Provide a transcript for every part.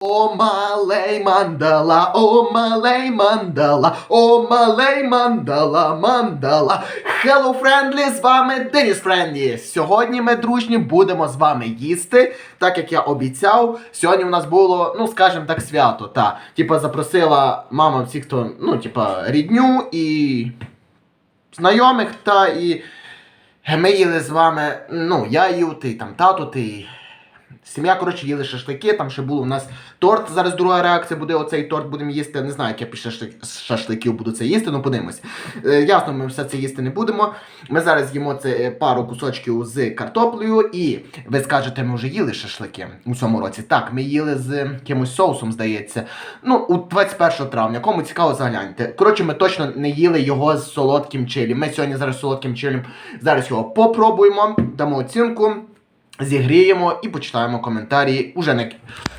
О, малей мандала, о, малей мандала, о, малей мандала, мандала. Hello, friendly, з вами Деніс Френдлі. Сьогодні ми, дружні, будемо з вами їсти, так як я обіцяв. Сьогодні у нас було, ну, скажімо так, свято. Та. Типа запросила мама всіх, хто, ну, типа, рідню і знайомих, та і ми їли з вами, ну, я їв, ти там тато, ти. Сім'я, коротше, їли шашлики, там ще було у нас торт. Зараз друга реакція буде оцей торт будемо їсти. Не знаю, як я після шашлик- шашликів буду це їсти, ну подивимось. Е, ясно, ми все це їсти не будемо. Ми зараз їмо це е, пару кусочків з картоплею, і ви скажете, ми вже їли шашлики у цьому році. Так, ми їли з якимось соусом, здається. Ну, у 21 травня. Кому цікаво, загляньте. Коротше, ми точно не їли його з солодким чилі. Ми сьогодні зараз з солодким чилем зараз його попробуємо, дамо оцінку зігріємо і почитаємо коментарі уже не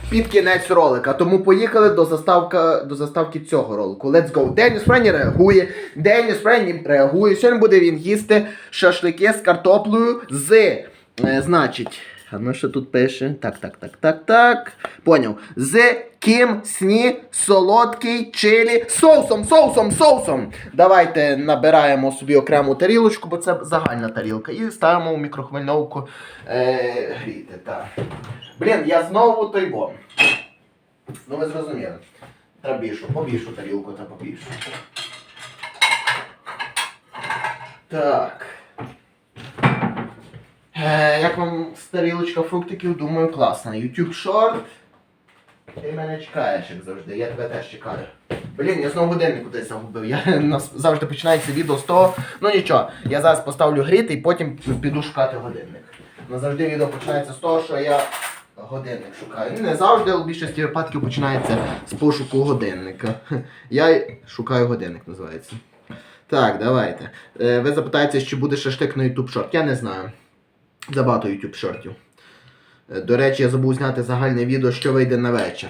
під кінець ролика. Тому поїхали до заставка, до заставки цього ролику. Let's go. Деніс Френні реагує. Деніс Френні реагує. Сьогодні буде він їсти шашлики з картоплею з, е, значить. А ну що тут пише? Так, так, так, так, так. Поняв. З ким сні солодкий чилі соусом, соусом, соусом. Давайте набираємо собі окрему тарілочку, бо це загальна тарілка. І ставимо у мікрохвильовку е, гріти. Так. Блін, я знову той бом. Ну ви зрозуміли. Треба більшу, побільшу тарілку та побільшу. Так. Е, як вам тарілочка фруктиків? Думаю, класна. YouTube Short. Ти мене чекаєш, як завжди. Я тебе теж чекаю. Блін, я знову годинник кудись загубив. Я нас завжди починається відео з того. Ну нічого, я зараз поставлю гріти і потім піду шукати годинник. Назавжди відео починається з того, що я годинник шукаю. Ну, Не завжди, але в більшості випадків починається з пошуку годинника. Я шукаю годинник, називається. Так, давайте. Е, ви запитаєте, чи буде шашлик на YouTube Short. Я не знаю. Забагато YouTube шортів. Е, До речі, я забув зняти загальне відео, що вийде на вечір.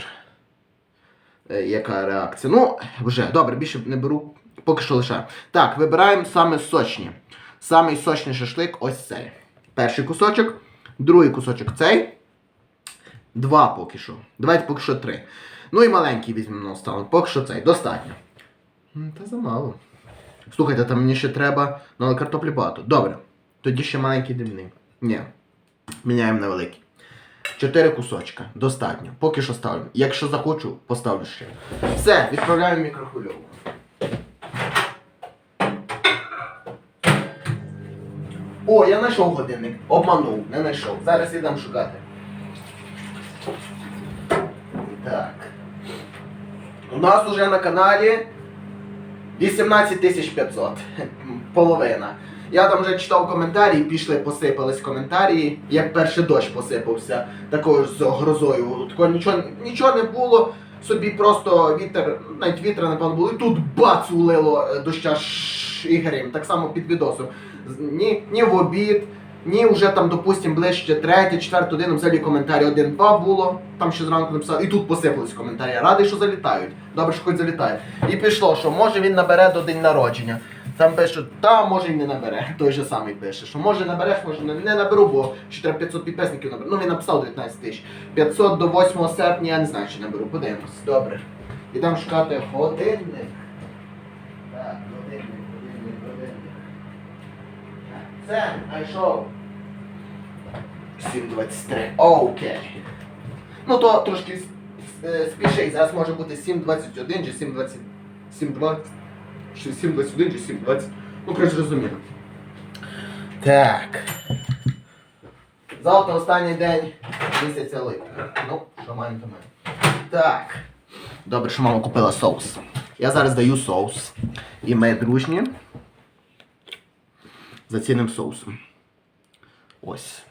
Е, Яка реакція? Ну, вже, добре, більше не беру. Поки що лише. Так, вибираємо саме сочні. Самий сочний шашлик ось цей. Перший кусочок, другий кусочок цей. Два поки що. Давайте поки що три. Ну і маленький візьмемо на останок. Поки що цей. Достатньо. Та замало. Слухайте, там мені ще треба. Ну, але картоплі багато. Добре. Тоді ще маленький дрібний. Ні. Міняємо на великий. Чотири кусочка. Достатньо. Поки що ставлю. Якщо захочу, поставлю ще. Все, відправляємо в мікрохвильовку. О, я знайшов годинник. Обманув, не знайшов. Зараз ідемо шукати. Так. У нас уже на каналі 18 500. Половина. Я там вже читав коментарі, пішли, посипались коментарі, як перший дощ посипався, такою ж з грозою. Такого нічого, нічого не було, собі просто вітер, навіть вітра, напевно, було, і тут бац улило е, доща і грим, так само під відосом. Ні, ні в обід, ні вже там, допустим, ближче третє, четверте годину, взагалі коментарі один-два було, там ще зранку написав, і тут посипались коментарі. Радий, що залітають. Добре, що хоч залітають. І пішло, що може він набере до день народження. Там пише, та може й не набере. Той же самий пише, що може набереш, може не, наберу, бо ще треба 500 підписників наберу. Ну він написав 19 тисяч. 500 до 8 серпня, я не знаю, чи наберу. Подивимось. Добре. Ідемо шукати годинник. Так, годинник, годинник, годинник. Це, знайшов. 7.23. Окей. Ну то трошки е. Зараз може бути 7.21 чи 7.20. 7.20. Чи 7.21 чи 7.20. Ну, коротше, розумію. Так. Завтра останній день місяця липня. Ну, що маємо, то маємо. Так. Добре, що мама купила соус. Я зараз даю соус. І ми дружні. За цінним соусом. Ось.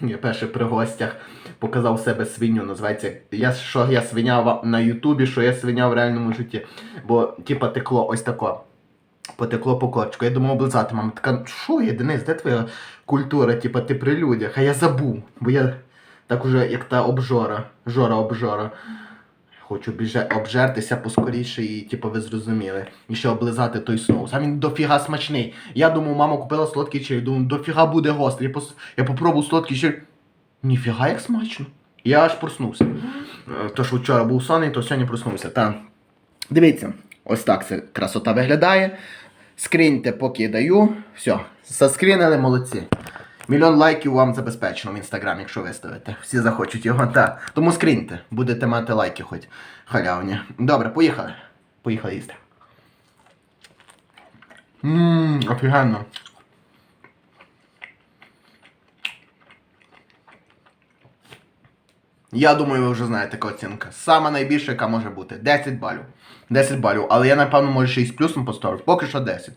Я перше при гостях показав себе свиню, називається я, що я свиня на Ютубі, що я свиня в реальному житті. Бо, типа, текло ось тако. Потекло по корчку. Я думав облизати. Мама така, що є, Денис, де твоя культура? Типа, ти при людях. А я забув. Бо я так уже, як та обжора. Жора обжора. Хочу біже обжертися поскоріше і, типу, ви зрозуміли. І ще облизати той соус. А він дофіга смачний. Я думав, мама купила солодкий чай. Думаю, дофіга буде гострий. Я, пос... я попробував солодкий чай. Ніфіга як смачно. Я аж проснувся. Е, То, що вчора був сонний, то сьогодні проснувся. Та. Дивіться, ось так це красота виглядає. Скріньте, поки даю. Все, заскрінили, молодці. Мільйон лайків вам забезпечено в інстаграмі, якщо виставите. Всі захочуть його. Та. Тому скріньте, будете мати лайки хоч халявні. Добре, поїхали. Поїхали їсти. Ммм, офігенно. Я думаю, ви вже знаєте, яка оцінка. Сама найбільша, яка може бути. 10 балів. 10 балів. Але я, напевно, може ще й з плюсом поставлю. Поки що 10.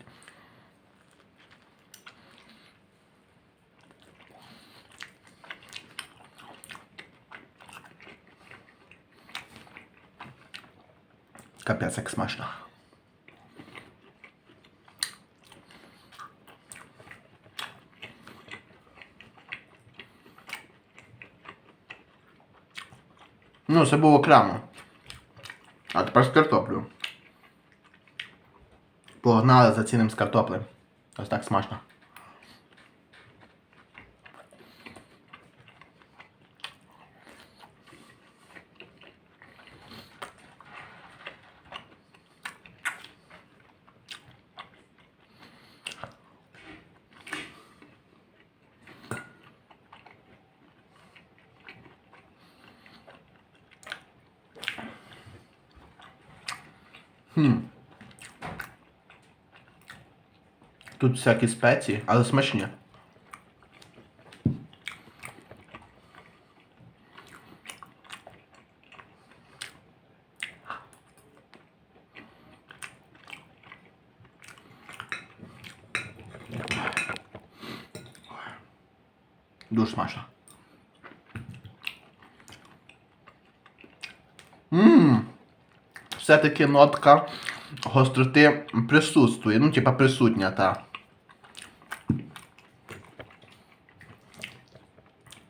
Капець, як смачно. Ну, це було окремо. А тепер з картоплею. Погнали за цінним з картоплею. Ось так смачно. Тут всякі спеції, але смачні. Дуже смачно. Ммм. Все-таки нотка гостроти присутствує. Ну, типа присутня, та.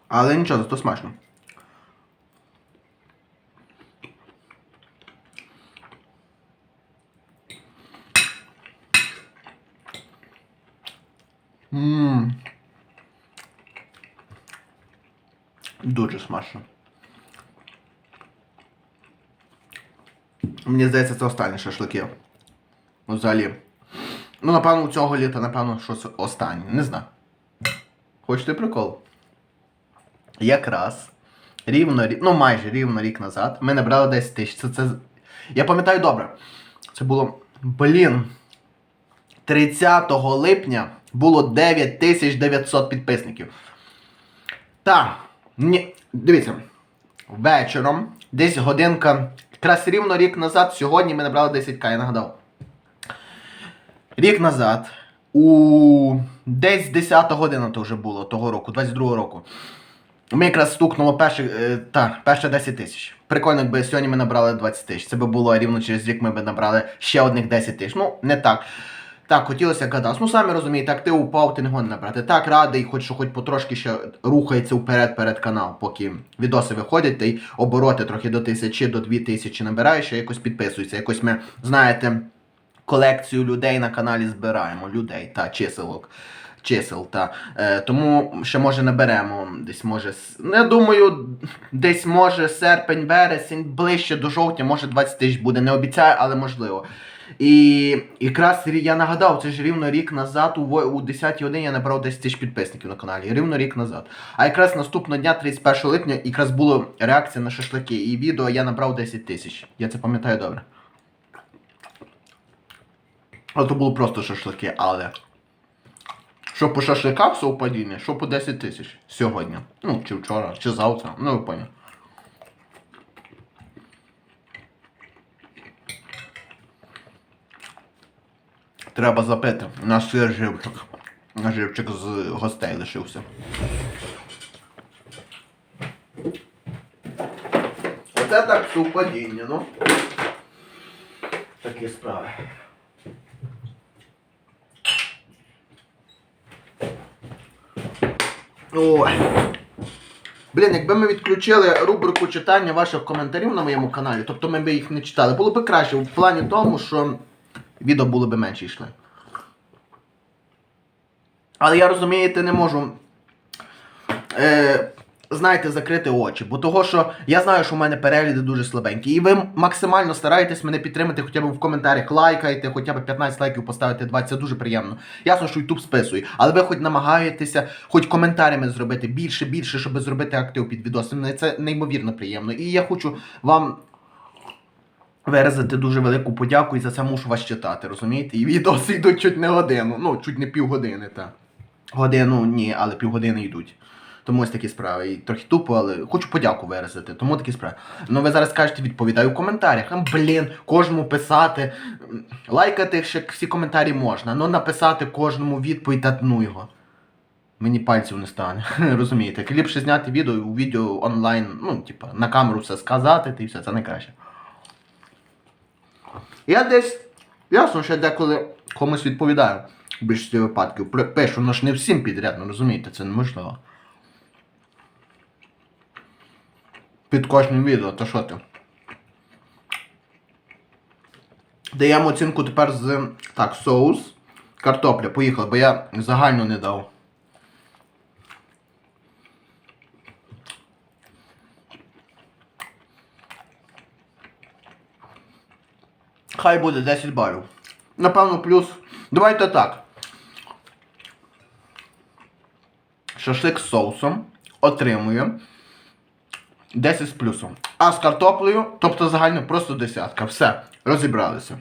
Але нічого, зато смачно. Ммм. Дуже смачно. Мені здається, це останні шашлики. Взагалі. Ну, напевно, у цього літа, напевно, щось останнє. Не знаю. Хочете прикол? Якраз рівно рі- ну майже рівно рік назад ми набрали 10 тисяч. Це, це... Я пам'ятаю добре. Це було. Блін. 30 липня було 9900 підписників. Та, ні, дивіться, вечором, десь годинка, якраз рівно рік назад, сьогодні ми набрали 10к, я нагадав. Рік назад, у десь 10 година то вже було того року, 22 року. Ми якраз стукнуло перше, та, перше 10 тисяч. Прикольно, якби сьогодні ми набрали 20 тисяч. Це би було рівно через рік ми б набрали ще одних 10 тисяч. Ну, не так. Так, хотілося гадати. Ну, самі розумієте, як ти упав, ти не гон набрати. Так, радий, хоч що хоч потрошки ще рухається вперед перед канал, поки відоси виходять, та й обороти трохи до тисячі, до дві тисячі набираєш, і якось підписується. Якось ми, знаєте, колекцію людей на каналі збираємо. Людей та чиселок. Чисел, та. Е, тому ще може наберемо десь може. Ну, думаю, десь може серпень, вересень, ближче до жовтня, може 20 тисяч буде. Не обіцяю, але можливо. І якраз я нагадав, це ж рівно рік назад, у, во- у 10 годині я набрав 10 тисяч підписників на каналі. Рівно рік назад. А якраз наступного дня, 31 липня, якраз була реакція на шашлики. І відео я набрав 10 тисяч. Я це пам'ятаю добре. Але то було просто шашлики, але. Що по шашликах совпадіння, що по 10 тисяч сьогодні. Ну, чи вчора, чи завтра. Ну, ви поняли. Треба запити. У нас є живчик. Живчик з гостей лишився. Оце так совпадіння, ну. Такі справи. Ой. Блін, якби ми відключили рубрику читання ваших коментарів на моєму каналі, тобто ми б їх не читали, було б краще в плані тому, що відео було б менше йшли. Але я розумієте, не можу. Е, знаєте, закрити очі. Бо того, що я знаю, що в мене перегляди дуже слабенькі. І ви максимально стараєтесь мене підтримати, хоча б в коментарях лайкайте, хоча б 15 лайків поставити 20, це дуже приємно. Ясно, що YouTube списує. Але ви хоч намагаєтеся, хоч коментарями зробити більше, більше, щоб зробити актив під відосом. Це неймовірно приємно. І я хочу вам. Виразити дуже велику подяку і за це мушу вас читати, розумієте? І відоси йдуть чуть не годину, ну, чуть не півгодини, так. Годину ні, але півгодини йдуть. Тому ось такі справи. І трохи тупо, але хочу подяку виразити. Тому такі справи. Ну ви зараз кажете, відповідаю в коментарях. А, блін, кожному писати. Лайкати ще всі коментарі можна, але написати кожному відповідь та ну його. Мені пальців не стане. Розумієте? Ліпше зняти відео у відео онлайн, ну, типа, на камеру все сказати, та і все, це найкраще. Я десь, ясно, що я деколи комусь відповідаю в більшості випадків. Пишу, ну ж не всім підряд, ну розумієте, це неможливо. Під кожним відео, то що ти? Даємо оцінку тепер з. Так, соус. Картопля, поїхали, бо я загально не дав. Хай буде 10 балів. Напевно, плюс. Давайте так. Шашлик з соусом отримує 10 з плюсом. А з картоплею, тобто загально просто десятка. Все, розібралися.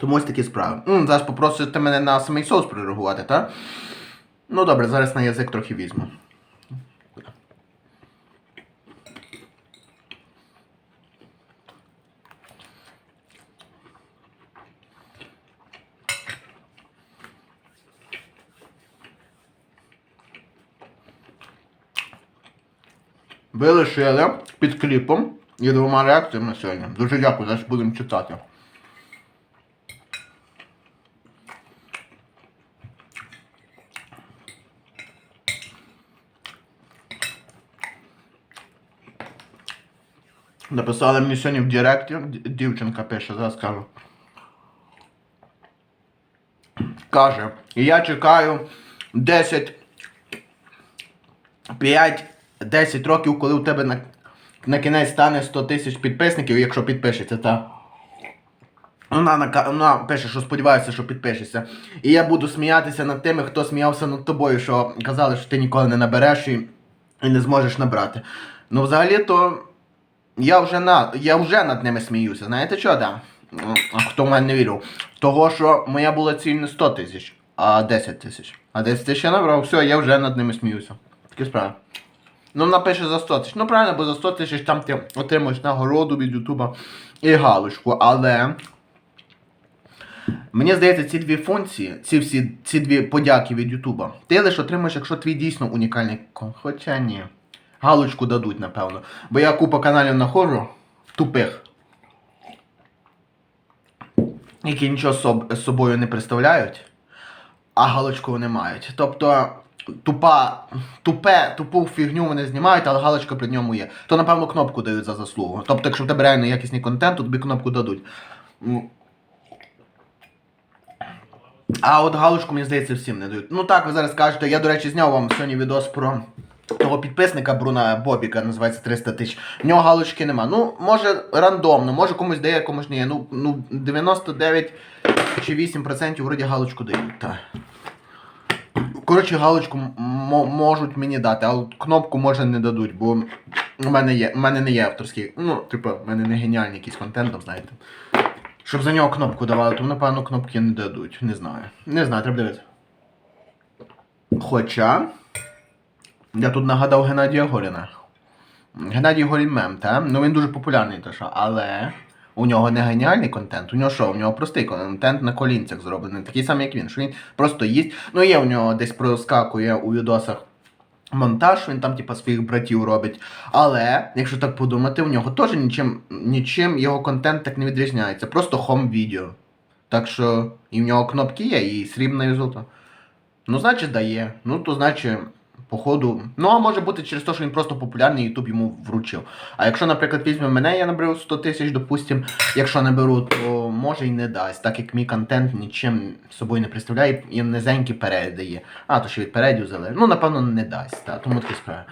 Тому ось такі справи. М, зараз попросите мене на самий соус прореагувати, так? Ну добре, зараз на язик трохи візьму. Ви лишили під кліпом і двома реакціями сьогодні. Дуже дякую, зараз будемо читати. Написали мені сьогодні в Директі, дівчинка пише, зараз скажу. Каже, я чекаю 10 5-10 років, коли у тебе на, на кінець стане 100 тисяч підписників, якщо підпишеться, та. Вона, нака- вона пише, що сподівається, що підпишеться. І я буду сміятися над тими, хто сміявся над тобою, що казали, що ти ніколи не набереш і, і не зможеш набрати. Ну, взагалі-то я вже на, я вже над ними сміюся. Знаєте що, да? Хто в мене не вірив? Того, що моя була ціль не 100 тисяч, а 10 тисяч. А 10 тисяч я набрав, все, я вже над ними сміюся. Такі справи. Ну, напише за 100 тисяч. Ну, правильно, бо за 100 тисяч там ти отримуєш нагороду від Ютуба і галочку, але. Мені здається, ці дві функції, ці всі ці дві подяки від Ютуба, ти лише отримаєш, якщо твій дійсно унікальний. Хоча ні. Галочку дадуть, напевно. Бо я купа каналів знаходжу тупих. Які нічого з собою не представляють, а галочку вони мають. Тобто тупа, тупе, тупу фігню вони знімають, але галочка при ньому є. То, напевно, кнопку дають за заслугу. Тобто, якщо в тебе реально якісний контент, то тобі кнопку дадуть. А от галочку, мені здається, всім не дають. Ну так, ви зараз кажете, я, до речі, зняв вам сьогодні відос про того підписника Бруна Бобіка, називається 300 тисяч. В нього галочки нема. Ну, може рандомно, може комусь дає, комусь не є. Ну, ну 99 чи 8% вроді галочку дають. Так. Коротше, галочку можуть мені дати, а от кнопку може не дадуть, бо у мене є, у мене не є авторський. Ну, типу, в мене не геніальний якийсь контент, там, знаєте. Щоб за нього кнопку давали, то напевно кнопки не дадуть. Не знаю. Не знаю, треба дивитися. Хоча. Я тут нагадав Геннадія Горіна. Геннадій Горін мем, та? Ну він дуже популярний, то що, але у нього не геніальний контент, у нього що? У нього простий контент на колінцях зроблений, такий самий, як він, що він просто їсть. Ну є у нього десь проскакує у відосах монтаж, він там, типа, своїх братів робить. Але, якщо так подумати, у нього теж нічим, нічим його контент так не відрізняється. Просто хом відео. Так що і в нього кнопки є, і срібне і золото. Ну, значить, дає. Ну, то значить, походу. Ну, а може бути через те, що він просто популярний, Ютуб йому вручив. А якщо, наприклад, візьме мене, я наберу 100 тисяч, допустим, якщо наберу, то може і не дасть, так як мій контент нічим собою не представляє і низенькі перегляди є. А, то ще від передів залежить. Ну, напевно, не дасть. Та, тому такі справи.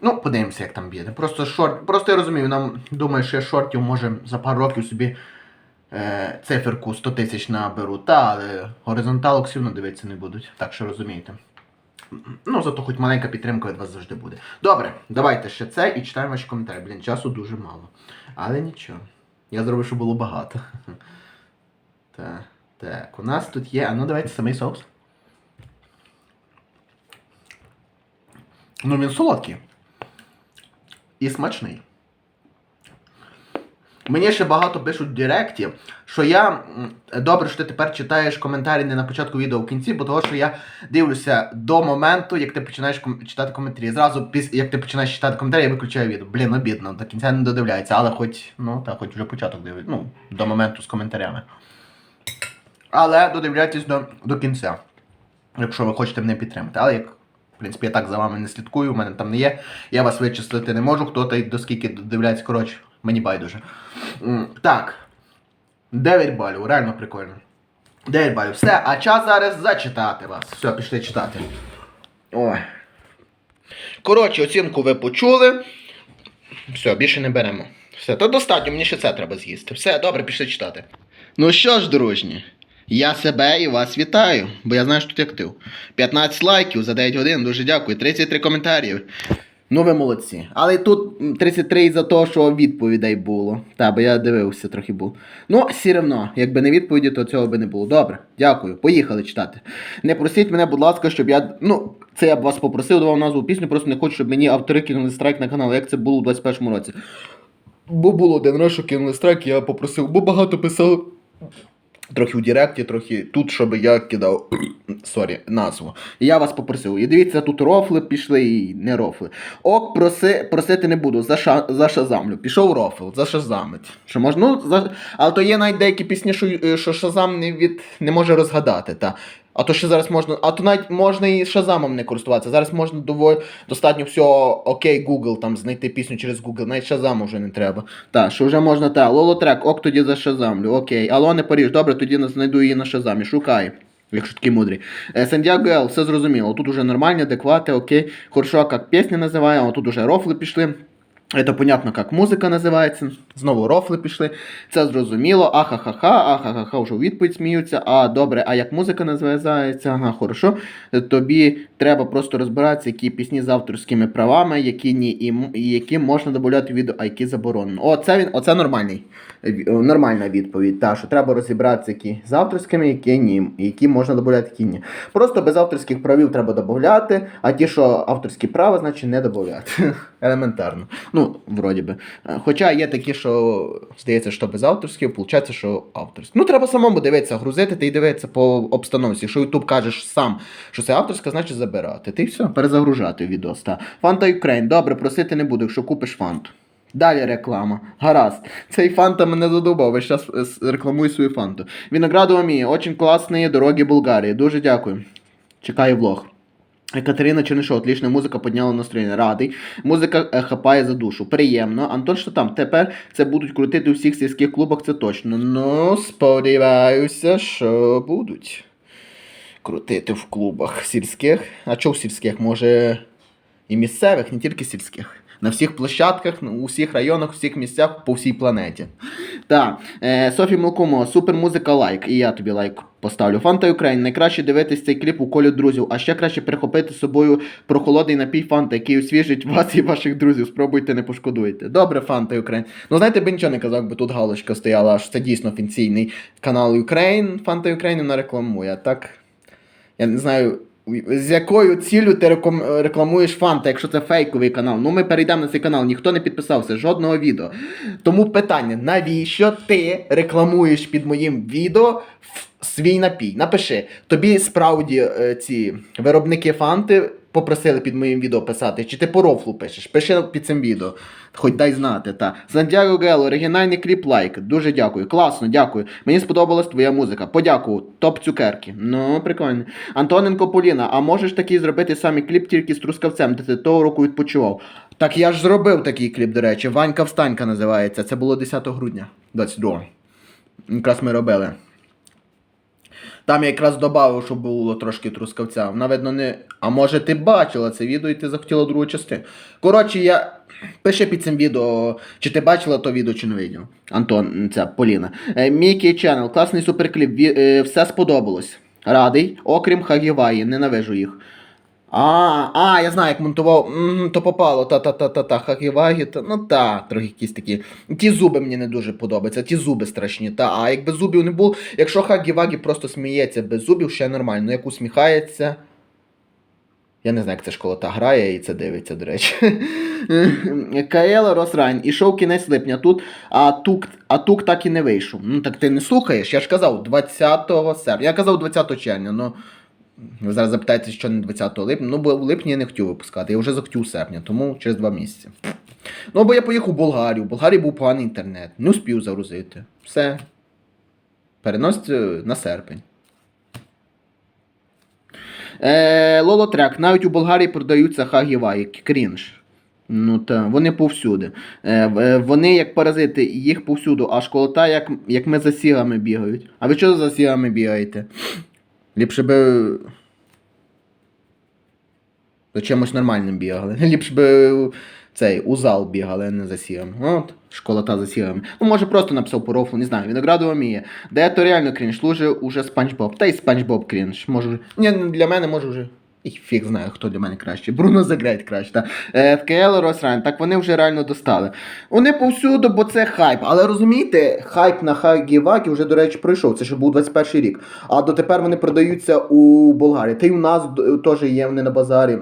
Ну, подивимося, як там б'єде. Просто шорт. Просто я розумію, нам думає, що я шортів може за пару років собі е, циферку 100 тисяч наберу. Та, але горизонталок все дивитися не будуть. Так що розумієте. Ну, зато хоч маленька підтримка від вас завжди буде. Добре, давайте ще це і читаємо ваші коментарі. Блін, часу дуже мало. Але нічого. Я зробив, щоб було багато. Так, так, у нас тут є. А ну давайте самий соус. Ну він солодкий. І смачний. Мені ще багато пишуть в Директі, що я. Добре, що ти тепер читаєш коментарі не на початку відео а в кінці, бо того, що я дивлюся до моменту, як ти починаєш читати коментарі. Зразу після як ти починаєш читати коментарі, я виключаю відео. Блін, обідно, до кінця не додивляється, але хоч, ну так, хоч вже початок дивиться. Ну, до моменту з коментарями. Але додивляйтесь до, до кінця, якщо ви хочете мене підтримати. Але як, в принципі, я так за вами не слідкую, у мене там не є. Я вас вичислити не можу, хто та й до скільки додивляється, коротше, мені байдуже. Так. 9 балів, реально прикольно. 9 балів. Все, а час зараз зачитати вас. Все, пішли читати. Ой. Коротше, оцінку ви почули. Все, більше не беремо. Все, то достатньо, мені ще це треба з'їсти. Все, добре, пішли читати. Ну що ж, дружні, я себе і вас вітаю, бо я знаю, що тут актив. 15 лайків за 9 годин, дуже дякую. 33 коментарів. Ну, ви молодці. Але тут 33 за те, що відповідей було. Та, бо я дивився трохи був. Ну, все одно, якби не відповіді, то цього би не було. Добре, дякую. Поїхали читати. Не просіть мене, будь ласка, щоб я. Ну, це я б вас попросив, давав назву пісню, просто не хочу, щоб мені автори кинули страйк на канал, як це було у 21-му році. Бо було один раз, що кинули страйк, я попросив, бо багато писали. Трохи в Директі, трохи тут, щоб я кидав сорі, назву. І я вас попросив. І дивіться, тут рофли пішли і не рофли. Ок, проси, просити не буду, за ша, за шазамлю. Пішов рофл, зашазамить. Що можна, ну, за... Але то є навіть деякі пісні, що, е, що Шазам не, від... не може розгадати. Та. А то ще зараз можна. А то навіть можна і Шазамом не користуватися. Зараз можна доволі достатньо всього окей, Google там знайти пісню через Google. Навіть Шазаму вже не треба. Так, що вже можна та. Лолотрек, ок, тоді за Шазамлю. Окей. Алло, не Паріж, добре, тоді знайду її на Шазамі. Шукай. Якщо такий мудрий. Е, Сантьяго Ел, все зрозуміло. Тут уже нормальні, адеквати, окей. Хорошо, як пісня називаємо, а тут уже рофли пішли. Это понятно, як музика називається. Знову рофли пішли. Це зрозуміло. Ахахаха, ахахаха, вже у відповідь сміються. А добре, а як музика називається? Ага, хорошо. Тобі треба просто розбиратися, які пісні з авторськими правами, які ні, і, які можна додати відео, а які заборонено. О, це він, оце нормальний. е, е, Нормальна відповідь. Та, що треба розібратися, які з авторськими, які ні, які можна додати, які ні. Просто без авторських правів треба додати, а ті, що авторські права, значить не додати. Елементарно. Ну, вроді би. Е, Хоча є такі, що здається, що без авторських, виходить, що авторські. Ну, треба самому дивитися, грузити й дивитися по обстановці. Якщо YouTube кажеш сам, що це авторська, значить забирати. Ти все, перезагружати відос. Та. Фанта Ukraine. Добре, просити не буду, якщо купиш фанту. Далі реклама. Гаразд. Цей фанта мене задобав. Весь час е, рекламую свою фанту. Виноградова мія. Очень класні дороги Болгарії. Дуже дякую. Чекаю влог. Катерина Чернишов, отлічна музика підняла настроєння. Радий. Музика е, хапає за душу. Приємно. Антон, що там? Тепер це будуть крутити у всіх сільських клубах, це точно. Ну, сподіваюся, що будуть крутити в клубах сільських. А чого в сільських? Може і місцевих, не тільки сільських. На всіх площадках, ну, у всіх районах, у всіх місцях по всій планеті. Так, е, Софі Мелкумо, супер музика лайк. І я тобі лайк поставлю. Фанта Україн, найкраще дивитись цей кліп у колі друзів, а ще краще перехопити з собою прохолодний напій Фанта, який освіжить вас і ваших друзів. Спробуйте, не пошкодуйте. Добре, Фанта Україн. Ну знаєте, би нічого не казав, бо тут галочка стояла, що це дійсно офіційний канал Україн. Фанта Україн вона рекламує. Так. Я не знаю. З якою ціллю ти рекламуєш фанта, якщо це фейковий канал? Ну ми перейдемо на цей канал, ніхто не підписався, жодного відео. Тому питання: навіщо ти рекламуєш під моїм відео свій напій? Напиши, тобі справді е, ці виробники фанти попросили під моїм відео писати, чи ти по рофлу пишеш. Пиши під цим відео. Хоч дай знати. Та. Сантьяго Гел, оригінальний кліп лайк. Дуже дякую. Класно, дякую. Мені сподобалась твоя музика. Подякую. Топ цукерки. Ну, прикольно. Антоненко Поліна, а можеш такий зробити самий кліп тільки з трускавцем, де ти того року відпочивав? Так я ж зробив такий кліп, до речі. Ванька Встанька називається. Це було 10 грудня 22 Якраз ми робили. Там я якраз додав, щоб було трошки трускавця. Вона, не. А може ти бачила це відео і ти захотіла другу частину. Коротше, я. Пиши під цим відео, чи ти бачила то відео, чи не відео. Антон, це Поліна. Е, Мікі Channel, класний суперкліп. Е, Все сподобалось. Радий, окрім Хагіваї, ненавижу їх. А, а, я знаю, як монтував. М, то попало, та-та-та-та-та, хаківагі, та, ну та, трохи якісь такі. Ті зуби мені не дуже подобаються, ті зуби страшні. Та, а якби зубів не було, якщо хагівагі просто сміється без зубів, ще нормально. Ну як усміхається. Я не знаю, як ця школа та грає і це дивиться, до речі. Каела Росрайн. Ішов кінець липня тут, а тук, а тук так і не вийшов. Ну так ти не слухаєш, я ж казав, 20 серпня. Я казав 20 червня, ну. Ви зараз запитаєте, що не 20 липня. Ну, бо в липні я не хотів випускати, я вже захотів серпня, тому через два місяці. Ну, бо я поїхав в Болгарію. В Болгарії був поганий інтернет. Не успів загрузити. Все. Переноситься на серпень. Е, Лолотрек. Навіть у Болгарії продаються хагіваї. Крінж. Ну та вони повсюди. Е, е, вони як паразити, їх повсюду, а школота, як, як ми за сігами бігають. А ви що за сігами бігаєте? Ліпше би. За чимось нормальним бігали. Ліпше би цей у зал бігали, а не за сігами. От, школа та за сігами. Ну, може, просто написав по рофлу, не знаю. Виноградова міє. Де то реально крінж, луже уже Спанч Боб. Та й Спанч Боб крінж. Може. Ні, для мене може вже. І фіг знає, хто для мене краще. Бруно Загрейт краще. Та. Е, в КЛ Росрайн, так вони вже реально достали. Вони повсюду, бо це хайп. Але розумієте, хайп на Хагівакі вже, до речі, пройшов. Це ще був 21 рік. А дотепер вони продаються у Болгарії. Та й у нас теж є вони на базарі.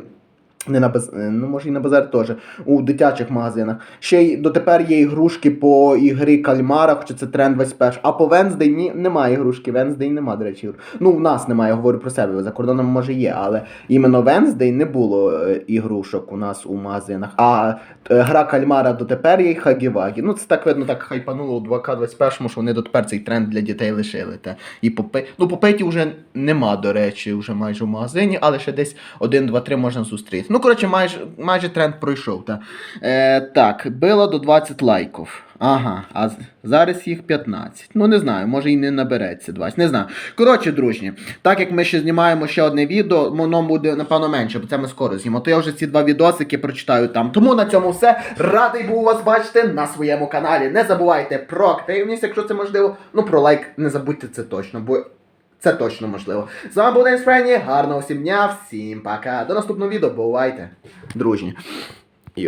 Не на баз... е, ну може і на базарі теж, у дитячих магазинах. Ще й дотепер є ігрушки по ігрі Кальмара, хоча це тренд 21. А по Венздей ні, немає ігрушки. Венздей нема, до речі. Ну, в нас немає, я говорю про себе. За кордоном може є, але іменно Венздей не було е, ігрушок у нас у магазинах. А е, гра Кальмара дотепер є і Хагівагі. Ну, це так видно, так хайпануло у 2К21, що вони дотепер цей тренд для дітей лишили. Та. І попи... Ну, попиті вже нема, до речі, вже майже в магазині, але ще десь 1, 2, 3 можна зустріти. Ну, коротше, майже, майже тренд пройшов. Та. Е, так, било до 20 лайків. Ага, а зараз їх 15. Ну, не знаю, може і не набереться 20. Не знаю. Коротше, дружні, так як ми ще знімаємо ще одне відео, воно буде, напевно, менше, бо це ми скоро знімемо. То я вже ці два відосики прочитаю там. Тому на цьому все. Радий був вас бачити на своєму каналі. Не забувайте про активність, якщо це можливо. Ну, про лайк не забудьте це точно, бо це точно можливо. З вами був Денис Френі. Гарного всім дня, всім пока. До наступного відео. Бувайте, дружні.